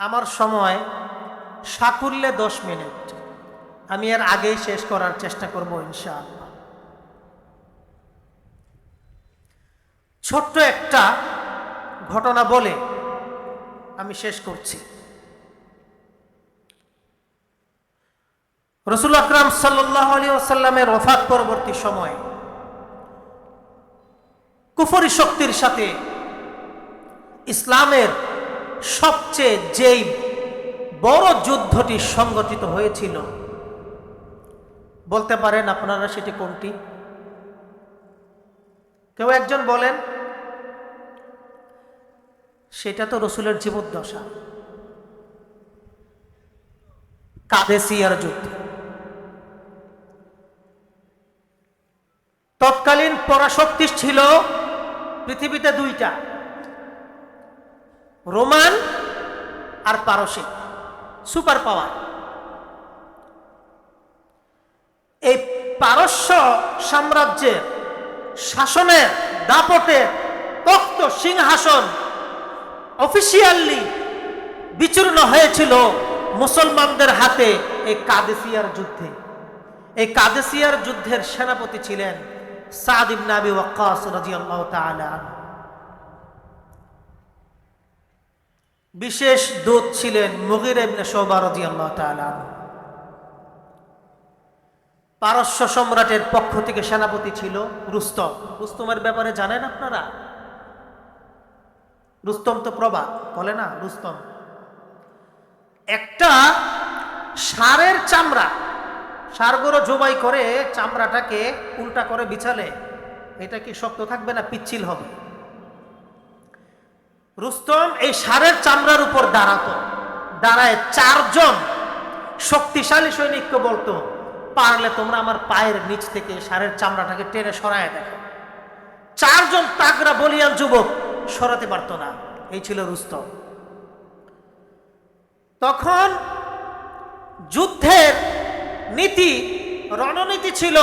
আমার সময় সাকুল্যে দশ মিনিট। আমি এর আগেই শেষ করার চেষ্টা করব ইনশাআল্লাহ। ছোট্ট একটা ঘটনা বলে আমি শেষ করছি। রসুল আকরাম সাল্লাহ আলী রফাত পরবর্তী সময়ে কুফরি শক্তির সাথে ইসলামের সবচেয়ে যেই বড় যুদ্ধটি সংগঠিত হয়েছিল। বলতে পারেন আপনারা সেটি কোনটি? কেউ একজন বলেন, সেটা তো রসুলের জীবদ্দশা। কাদেসিয়ার যুদ্ধ। তৎকালীন পরাশক্তি ছিল পৃথিবীতে দুইটা। রোমান আর পারসিক সুপার পাওয়ার এই পারস্য সাম্রাজ্যের শাসনের দাপটে তক্ত সিংহাসন অফিসিয়ালি বিচূর্ণ হয়েছিল মুসলমানদের হাতে এই কাদেসিয়ার যুদ্ধে এই কাদেসিয়ার যুদ্ধের সেনাপতি ছিলেন সাদ আবি ওয়াক্কাস রাদিয়াল্লাহু তাআলা আনহু। বিশেষ দূত ছিলেন মুগির ইবনে তাআলা পারস্য সম্রাটের পক্ষ থেকে সেনাপতি ছিল রুস্তম। রুস্তমের ব্যাপারে জানেন আপনারা? রুস্তম তো প্রবাদ, বলে না রুস্তম? একটা সারের চামড়া ষাঁড়গুলো জবাই করে চামড়াটাকে উল্টা করে বিছালে, এটা কি শক্ত থাকবে না পিচ্ছিল হবে? রুস্তম এই ষাঁড়ের চামড়ার উপর দাঁড়াতো। দাঁড়ায় চারজন শক্তিশালী সৈনিককে বলতো, পারলে তোমরা আমার পায়ের নিচ থেকে ষাঁড়ের চামড়াটাকে টেনে সরায় দেখো। চারজন তাগরা বলিয়ান যুবক সরাতে পারতো না। এই ছিল রুস্তম। তখন যুদ্ধের নীতি, রণনীতি ছিল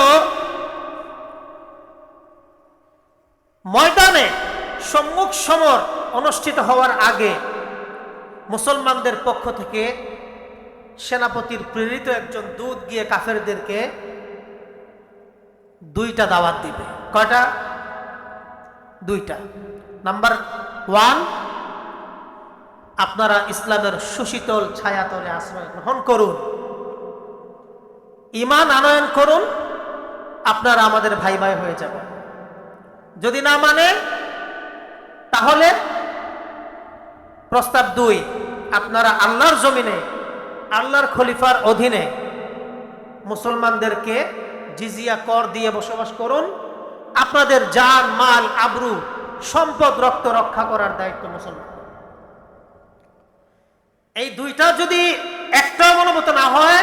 ময়দানে সম্মুখ সমর অনুষ্ঠিত হওয়ার আগে মুসলমানদের পক্ষ থেকে সেনাপতির প্রেরিত একজন দূত গিয়ে কাফেরদেরকে দুইটা দাওয়াত দিবে। কয়টা? দুইটা। নাম্বার ওয়ান, আপনারা ইসলামের সুশীতল ছায়াতলে আশ্রয় গ্রহণ করুন। ইমান আনয়ন করুন, আপনারা আমাদের ভাই ভাই হয়ে যাবেন। যদি না মানে তাহলে প্রস্তাব দুই, আপনারা আল্লাহর জমিনে, আল্লাহর খলিফার অধীনে মুসলমানদেরকে জিজিয়া কর দিয়ে বসবাস করুন। আপনাদের জান, মাল, আবরু, সম্পদ, রক্ত রক্ষা করার দায়িত্ব মুসলমান। এই দুইটা যদি একটা মনোমত না হয়,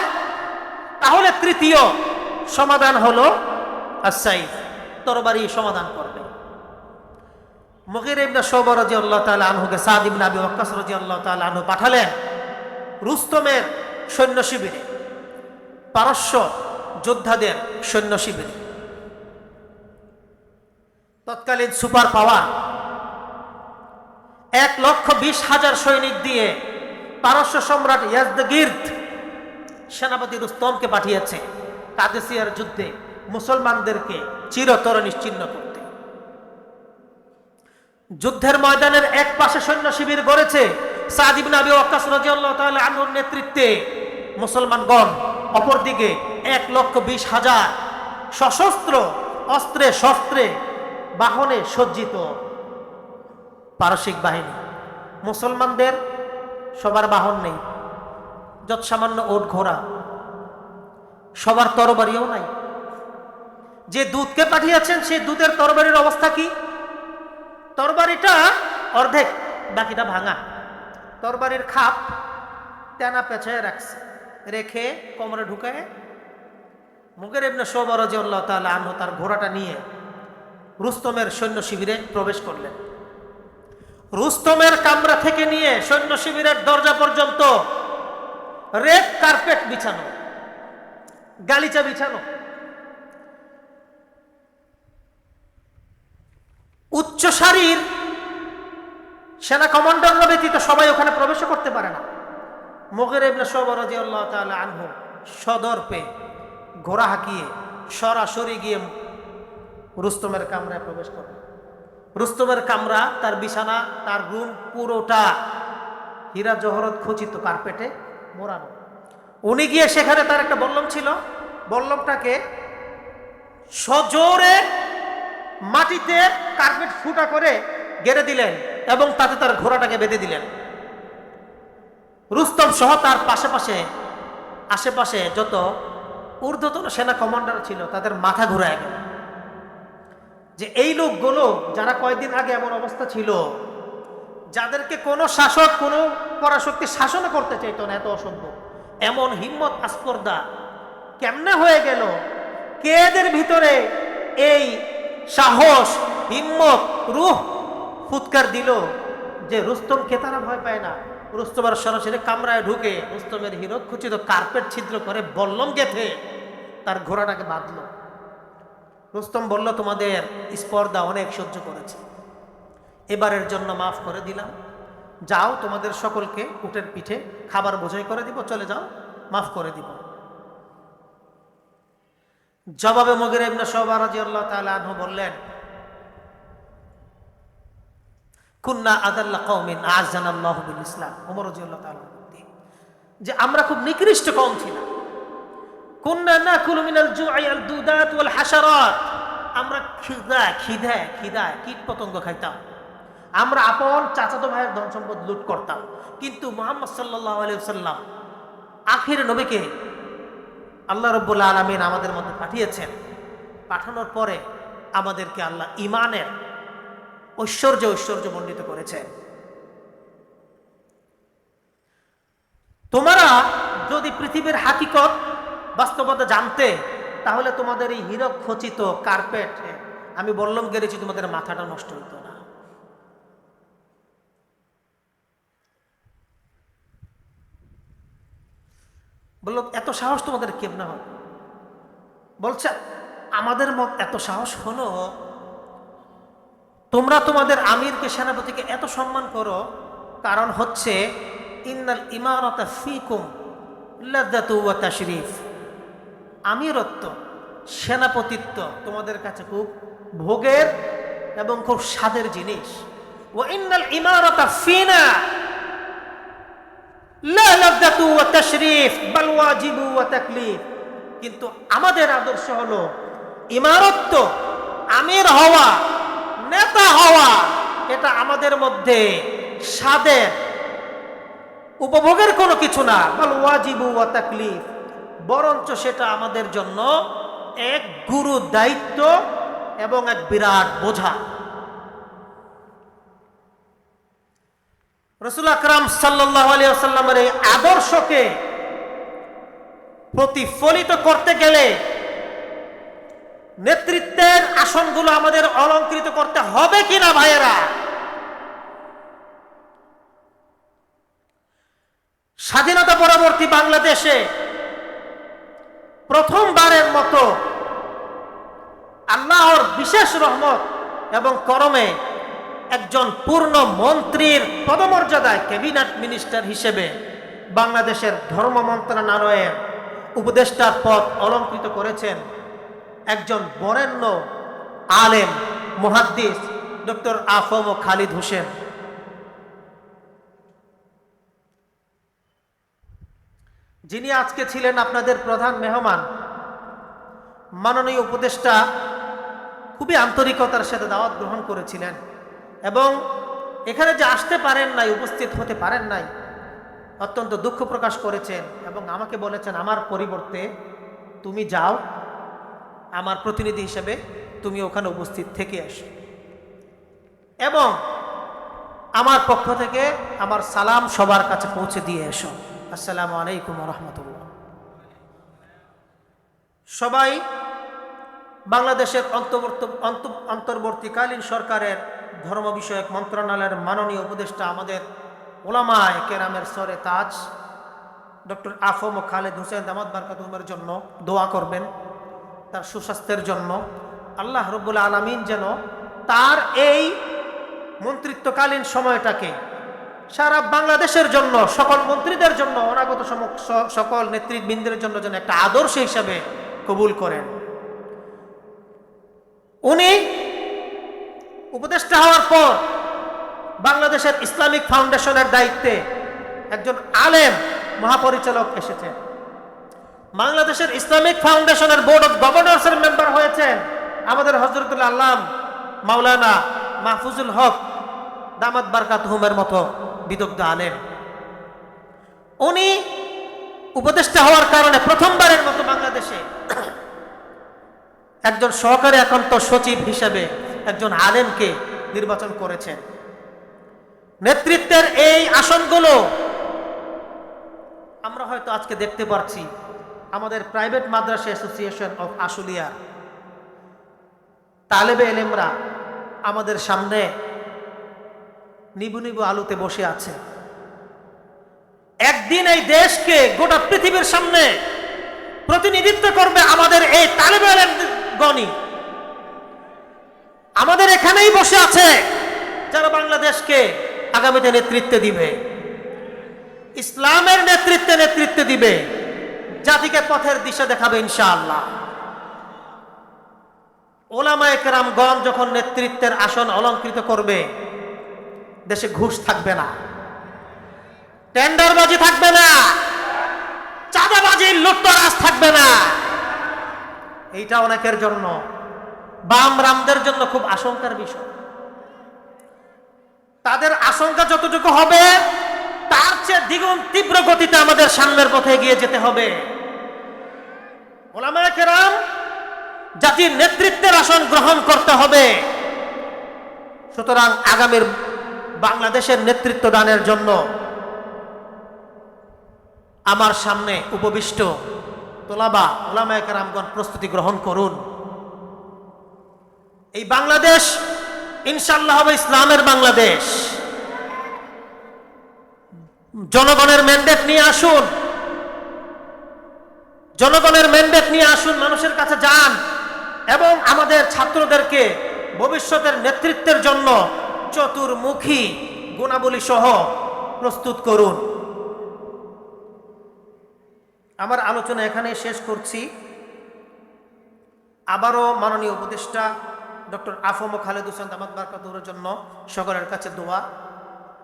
তাহলে তৃতীয় সমাধান হলো আসাইফ তরবারি সমাধান করবে মুগির ইবনে শোবা রাদিয়াল্লাহু তাআলা আনহুকে সাদ ইবনে আবি ওয়াক্কাস রাদিয়াল্লাহু তাআলা আনহু পাঠালেন রুস্তমের সৈন্য শিবিরে, পারস্য যোদ্ধাদের সৈন্য শিবিরে। তৎকালীন সুপার পাওয়ার এক লক্ষ বিশ হাজার সৈনিক দিয়ে পারস্য সম্রাট ইয়াজদগির্দ সেনাপতি রুস্তমকে পাঠিয়েছে কাদেসিয়ার যুদ্ধে মুসলমানদেরকে চিরতর নিশ্চিন্ন করতে যুদ্ধের ময়দানের এক পাশে সৈন্য শিবির গড়েছে নেতৃত্বে মুসলমানগণ। অপরদিকে এক লক্ষ বিশ হাজার সশস্ত্র অস্ত্রে শস্ত্রে বাহনে সজ্জিত পারসিক বাহিনী। মুসলমানদের সবার বাহন নেই যত সামান্য ওট ঘোড়া। সবার তরবারিও নাই। যে দুধকে পাঠিয়েছেন সেই দুধের তরবারির অবস্থা কি? তরবারিটা অর্ধেক, বাকিটা ভাঙা। তরবারির খাপ তেনা পেছায় রাখছে। রেখে কোমরে ঢুকায় মুগের এমনি সোবরজি আল্লাহ তাআলা আনহু তার ঘোড়াটা নিয়ে রুস্তমের সৈন্য শিবিরে প্রবেশ করলেন। রুস্তমের কামরা থেকে নিয়ে সৈন্য শিবিরের দরজা পর্যন্ত রেড কার্পেট বিছানো, গালিচা বিছানো উচ্চ সারির সেনা কমান্ডাররা ব্যতীত সবাই ওখানে প্রবেশ করতে পারে না। মগের ইবনে শোভা রাজি আল্লাহ তাআলা আনহু সদর পে ঘোড়া হাঁকিয়ে সরাসরি গিয়ে রুস্তমের কামরায় প্রবেশ করে। রুস্তমের কামরা, তার বিছানা, তার রুম পুরোটা হীরা জহরত খচিত কার্পেটে মোড়ানো। উনি গিয়ে সেখানে তার একটা বল্লম ছিল। বল্লমটাকে সজোরে মাটিতে কার্পেট ফুটা করে গেড়ে দিলেন এবং তাতে তার ঘোড়াটাকে বেঁধে দিলেন। রুস্তম সহ তার পাশে পাশে আশেপাশে যত ঊর্ধ্বতন সেনা কমান্ডার ছিল, তাদের মাথা ঘুরায় গেল। যে এই লোকগুলো যারা কয়েকদিন আগে এমন অবস্থা ছিল, যাদেরকে কোনো শাসক, কোনো পরাশক্তি শাসন করতে চাইত না, এত অসভ্য এমন হিম্মত আস্পর্দা কেমনে হয়ে গেল? কেদের ভিতরে এই সাহস, হিম্মত, রুহ ফুৎকার দিল যে রুস্তমকে তারা ভয় পায় না। রুস্তমের সরাসরি কামরায় ঢুকে রুস্তমের হিরক্ষচিত কার্পেট ছিদ্র করে বল্লম গেথে তার ঘোড়াটাকে বাঁধল। রুস্তম বলল, তোমাদের স্পর্ধা অনেক সহ্য করেছে। এবারের জন্য মাফ করে দিলাম। যাও, তোমাদের সকলকে উটের পিঠে খাবার বোঝাই করে দিব, চলে যাও, মাফ করে দিব। জবাবে মগের ইবনে শোভা রাদিয়াল্লাহু তাআলা আনহু বললেন, কুন্না আদাল্লা কওমিন আযানাল্লাহু বিল ইসলাম। ওমর রাদিয়াল্লাহু তাআলা যে আমরা খুব নিকৃষ্ট কম ছিলাম। কুন্না নাকুলু মিনাল জুআই আল দুদাত ওয়াল হাশারাত। আমরা খিদা খিদা খিদা কীট পতঙ্গ খাইতাম। আমরা আপন চাচাতো ভাইয়ের ধন সম্পদ লুট করতাম। কিন্তু মোহাম্মদ সাল্লাল্লাহু আলাইহি সাল্লাম আখির নবীকে আল্লাহ রব্বুল আলমিন আমাদের মধ্যে পাঠিয়েছেন। পাঠানোর পরে আমাদেরকে আল্লাহ ইমানের ঐশ্বর্য ঐশ্বর্য মণ্ডিত করেছেন তোমরা যদি পৃথিবীর হাকিকত বাস্তবতা জানতে, তাহলে তোমাদের এই হীরক খচিত কার্পেট আমি বললাম গেড়েছি, তোমাদের মাথাটা নষ্ট হইতো না। বলল, এত সাহস তোমাদের কেমনে হয়? বলছে, আমাদের মত এত সাহস হলো, তোমরা তোমাদের আমিরকে সেনাপতিকে এত সম্মান করো, কারণ হচ্ছে, ইন্নাল ইমারতা ফিকুম ওয়া আমিরত্ব, সেনাপতিত্ব তোমাদের কাছে খুব ভোগের এবং খুব স্বাদের জিনিস। ও ইন্নাল ইমারতা ফিনা লা লাদ্দাতু ওয়া তাশরিফ বাল ওয়াজিবু ওয়া তাকলিফ কিন্তু আমাদের আদর্শ হলো ইমারত্ব আমির হওয়া, নেতা হওয়া, এটা আমাদের মধ্যে স্বাদের উপভোগের কোনো কিছু না। বল ওয়াজিবু ওয়া তাকলিফ। বরঞ্চ সেটা আমাদের জন্য এক গুরু দায়িত্ব এবং এক বিরাট বোঝা। রসুল আকরাম সাল্লাহ আলিয়াল্লামের এই আদর্শকে প্রতিফলিত করতে গেলে নেতৃত্বের আসনগুলো আমাদের অলঙ্কৃত করতে হবে কিনা ভাইয়েরা? স্বাধীনতা পরবর্তী বাংলাদেশে প্রথমবারের মতো আল্লাহর বিশেষ রহমত এবং করমে একজন পূর্ণ মন্ত্রীর পদমর্যাদায় ক্যাবিনেট মিনিস্টার হিসেবে বাংলাদেশের ধর্ম মন্ত্রণালয়ের উপদেষ্টার পদ অলঙ্কৃত করেছেন একজন বরেণ্য আলেম মুহাদ্দিস ডক্টর আফম খালিদ হোসেন। যিনি আজকে ছিলেন আপনাদের প্রধান মেহমান, মাননীয় উপদেষ্টা খুবই আন্তরিকতার সাথে দাওয়াত গ্রহণ করেছিলেন। এবং এখানে যে আসতে পারেন নাই, উপস্থিত হতে পারেন নাই, অত্যন্ত দুঃখ প্রকাশ করেছেন এবং আমাকে বলেছেন, আমার পরিবর্তে তুমি যাও, আমার প্রতিনিধি হিসেবে তুমি ওখানে উপস্থিত থেকে এসো। এবং আমার পক্ষ থেকে আমার সালাম সবার কাছে পৌঁছে দিয়ে এসো। আসসালামু আলাইকুম রহমতুল্লাহ। সবাই বাংলাদেশের অন্তর্বর্ত, অন্ত- অন্তর্বর্তীকালীন সরকারের ধর্ম বিষয়ক মন্ত্রণালয়ের মাননীয় উপদেষ্টা আমাদের ওলামায় কেরামের সরে তাজ, ডক্টর আফম খালেদ হুসেন দামাদ বারকাতুমের জন্য দোয়া করবেন, তার সুস্বাস্থ্যের জন্য। আল্লাহ রব্বুল আলমিন যেন তার এই মন্ত্রিত্বকালীন সময়টাকে সারা বাংলাদেশের জন্য, সকল মন্ত্রীদের জন্য, অনাগত সকল নেতৃবৃন্দের জন্য যেন একটা আদর্শ হিসাবে কবুল করেন। উনি উপদেষ্টা হওয়ার পর বাংলাদেশের ইসলামিক ফাউন্ডেশনের দায়িত্বে একজন আলেম মহাপরিচালক এসেছেন। বাংলাদেশের ইসলামিক ফাউন্ডেশনের বোর্ড অফ গভর্নর্সের মেম্বার হয়েছেন আমাদের হজরতুল্লাহ আল্লাম মাওলানা মাহফুজুল হক দামাত বারকাত হুমের মতো বিদগ্ধ আলেম। উনি উপদেষ্টা হওয়ার কারণে প্রথমবারের মতো বাংলাদেশে একজন সহকারী একান্ত সচিব হিসেবে একজন আলেমকে নির্বাচন করেছেন নেতৃত্বের এই আসনগুলো আমরা হয়তো আজকে দেখতে পাচ্ছি আমাদের private madrasa association of Ashulia. তালেবে এলেমরা আমাদের সামনে নিবু নিবু আলুতে বসে আছে। একদিন এই দেশকে গোটা পৃথিবীর সামনে প্রতিনিধিত্ব করবে আমাদের এই তালেবে গণি। আমাদের এখানেই বসে আছে যারা বাংলাদেশকে আগামীতে নেতৃত্ব দিবে। ইসলামের নেতৃত্বে নেতৃত্ব দিবে। জাতিকে পথের দিশা দেখাবে ইনশাআল্লাহ। ওলামায়ে কেরামগণ যখন নেতৃত্বের আসন অলঙ্কৃত করবে, দেশে ঘুষ থাকবে না। টেন্ডারবাজি থাকবে না। চাঁদাবাজি, লুটতরাজ থাকবে না। এইটা অনেকের জন্য, বাম রামদের জন্য খুব আশঙ্কার বিষয়। তাদের আশঙ্কা যতটুকু হবে, তার চেয়ে দ্বিগুণ তীব্র গতিতে আমাদের সামনের পথে এগিয়ে যেতে হবে। জাতির নেতৃত্বের আসন গ্রহণ করতে হবে। সুতরাং আগামীর বাংলাদেশের নেতৃত্ব দানের জন্য আমার সামনে উপবিষ্ট তোলাবা, ওলামায়ে কেরামগণ প্রস্তুতি গ্রহণ করুন। এই বাংলাদেশ ইনশাল্লাহ হবে ইসলামের বাংলাদেশ। জনগণের ম্যান্ডেট নিয়ে আসুন। জনগণের ম্যান্ডেট নিয়ে আসুন, মানুষের কাছে যান এবং আমাদের ছাত্রদেরকে ভবিষ্যতের নেতৃত্বের জন্য চতুর্মুখী গুণাবলী সহ প্রস্তুত করুন। আমার আলোচনা এখানে শেষ করছি। আবারও মাননীয় উপদেষ্টা ডক্টর আফম খালেদ হোসেন দামাদ বারকাতুরের জন্য সকলের কাছে দোয়া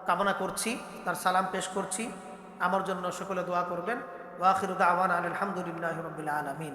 কামনা করছি, তার সালাম পেশ করছি। আমার জন্য সকলে দোয়া করবেন। ওয়াখির আওয়ান আলহামদুলিল্লাহ রবিল আলমিন।